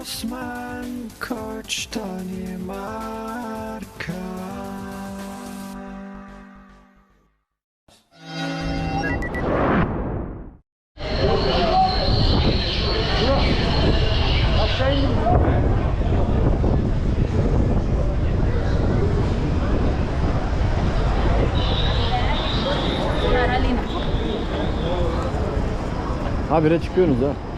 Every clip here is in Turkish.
Osman Koç Danimarka Habire çıkıyorsunuz ha.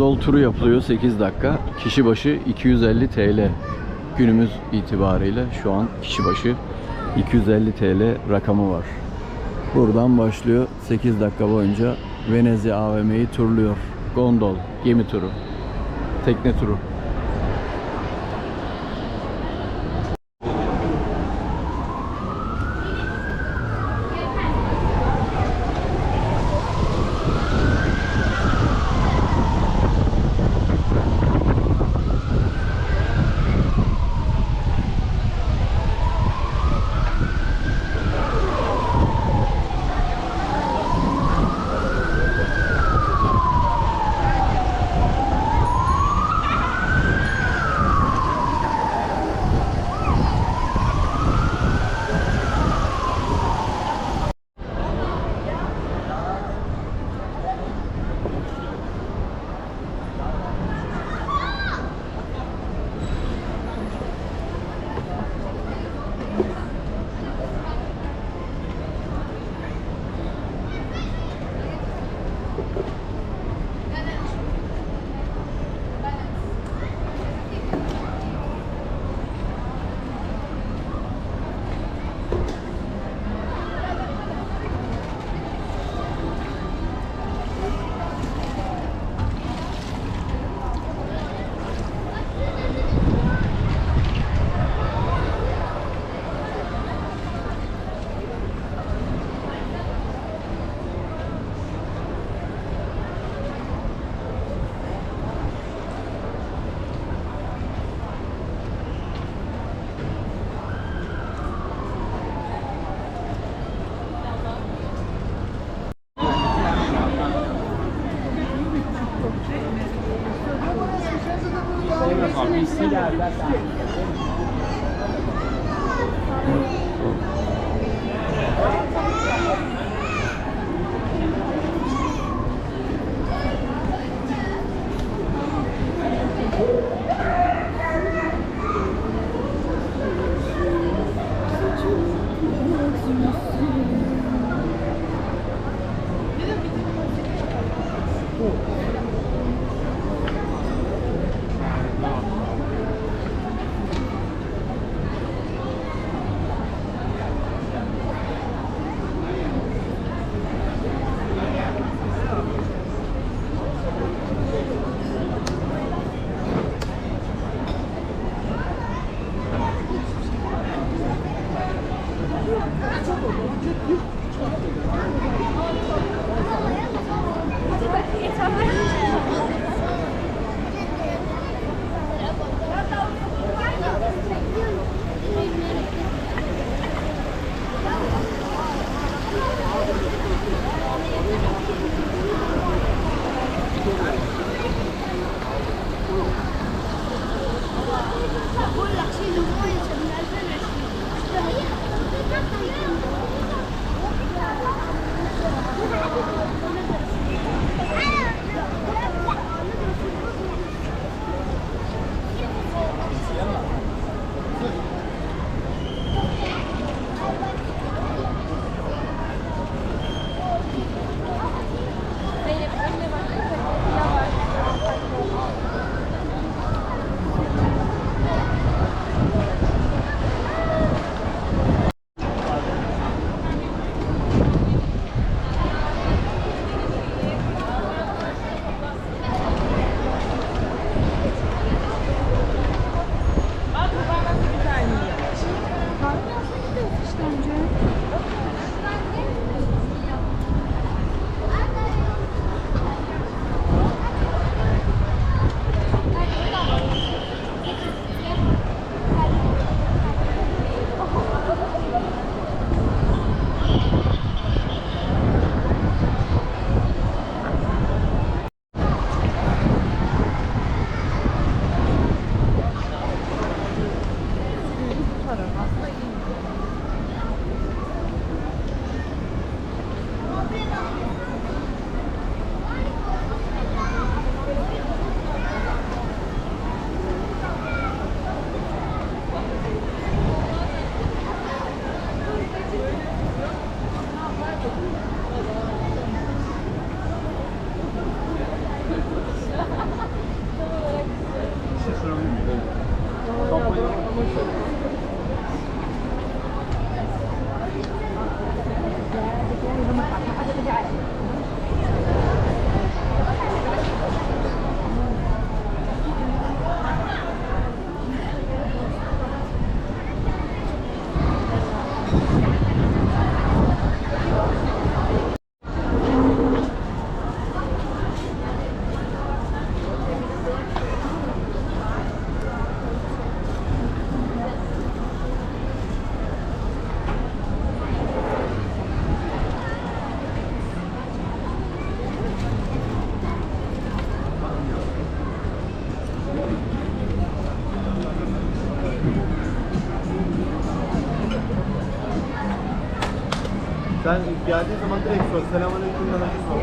Gondol turu yapılıyor 8 dakika. Kişi başı 250 TL. Günümüz itibariyle şu an kişi başı 250 TL rakamı var. Buradan başlıyor 8 dakika boyunca Venezia AVM'yi turluyor. Gondol, gemi turu, tekne turu. Sen geldiğin zaman direkt sor. Selamünaleyküm önce sor.